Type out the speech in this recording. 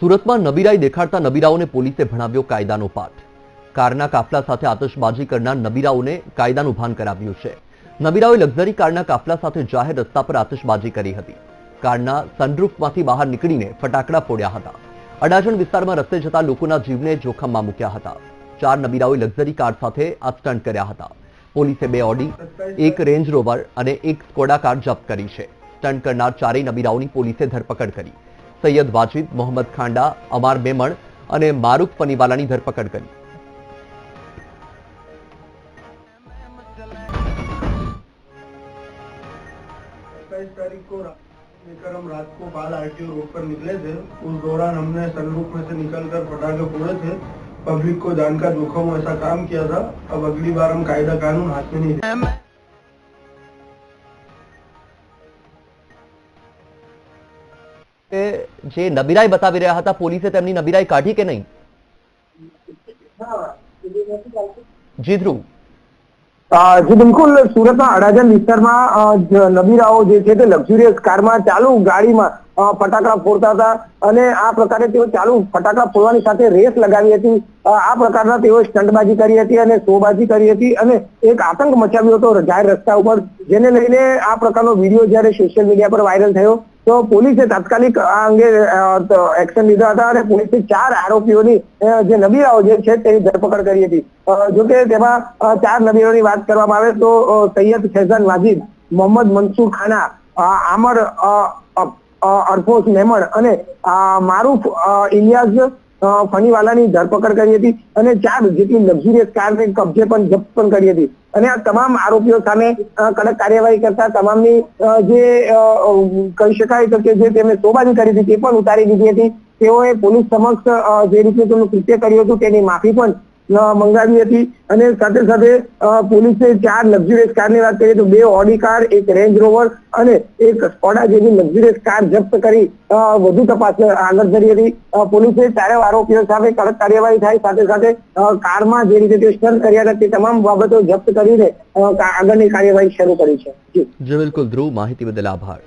સુરતમાં નબીરાઈ દેખાડતા નબીરાઓને પોલીસે ભણાવ્યો કાયદાનો પાઠ. કારના કાફલા સાથે આતશબાજી કરનાર નબીરાઓને કાયદાનું ભાન કરાવ્યું છે. નબીરાઓએ લક્ઝરી કારના કાફલા સાથે જાહેર રસ્તા પર આતશબાજી કરી હતી. કારના સનરૂફમાંથી બહાર નીકળીને ફટાકડા ફોડ્યા હતા. અડાજણ વિસ્તારમાં રસ્તે જતા લોકોના જીવને જોખમમાં મૂક્યા હતા. ચાર નબીરાઓએ લક્ઝરી કાર સાથે આ સ્ટન્ટ કર્યા હતા. પોલીસે બે ઓડી, એક રેન્જ રોવર અને એક સ્કોડા કાર જપ્ત કરી છે. સ્ટન્ટ કરનાર ચારેય નબીરાઓની પોલીસે ધરપકડ કરી. સૈયદ વાજીદ મોહમ્મદ ખાંડા અમાર મેમણ અને મારૂફ ફનીવાલાની ધરપકડ કરી सत्ताईस तारीख को रात लेकर हम रात को बाल आरटीओ रोड पर निकले थे उस दौरान हमने सनरूफ में से निकलकर पटाखे फोड़े थे पब्लिक को जान का जोखम हो ऐसा काम किया था अब अगली बार हम कायदा कानून हाथ में नहीं लेंगे। જે નબીરાઈ બતાવી રહ્યા હતા, પોલીસે તેમની નબીરાઈ કાઢી કે નહીં? જી ધ્રુવ જી, બિલકુલ. સુરતના અડાજણ વિસ્તારમાં નબીરાઓ જે છે તે લક્ઝુરિયસ કારમાં ચાલુ ગાડીમાં ફટાકડા ફોડતા હતા અને આ પ્રકારે તેઓ ચાલુ ફટાકડા ફોડવાની સાથે રેસ લગાવી હતી. આ પ્રકારના તેઓ સ્ટંટબાજી કરી હતી અને શોબાજી કરી હતી અને એક આતંક મચાવ્યો હતો જાહેર રસ્તા ઉપર, જેને લઈને આ પ્રકારનો વીડિયો જ્યારે સોશિયલ મીડિયા પર વાયરલ થયો. તો પોલીસે તાત્કાલિક આ અંગે એક્શન લીધા હતા અને પોલીસે ચાર આરોપીઓની જે નબીરાઓ જે છે તેની ધરપકડ કરી હતી. જોકે તેમાં ચાર નબીરાઓની વાત કરવામાં આવે તો સૈયદ ફૈઝાન વાજીદ મોહમ્મદ મનસુર ખાના આમર અરફોસ મેમણ અને મારૂફ અ, ફણીવાલાની ધરપકડ કરી હતી અને ચાર જેટલી લક્ઝુરિયસ કારને કબજે પણ જપ્ત પણ કરી હતી. અને આ તમામ આરોપીઓ સામે કડક કાર્યવાહી કરતા તમામની જે કહી શકાય તો કે જે તેમણે સોબાજી કરી હતી તે પણ ઉતારી દીધી હતી. તેઓએ પોલીસ સમક્ષ જે રીતે તેમનું કૃત્ય કર્યું હતું તેની માફી પણ મંગાવી હતી. અને સાથે સાથે પોલીસે ચાર લક્ઝુરિયસ કારની વાત કરીએ તો બે ઓડી કાર, એક રેન્જ રોવર અને એક સ્કોડા જેવી લક્ઝુરિયસ કાર જપ્ત કરી વધુ તપાસ આગળ ધરી હતી. પોલીસે ચારે આરોપીઓ સામે કડક કાર્યવાહી થાય. સાથે સાથે કારમાં જે રીતે સ્ટન્ટ કર્યા હતા તે તમામ બાબતો જપ્ત કરીને આગળની કાર્યવાહી શરૂ કરી છે. જી, બિલકુલ ધ્રુવ, માહિતી બદલ આભાર.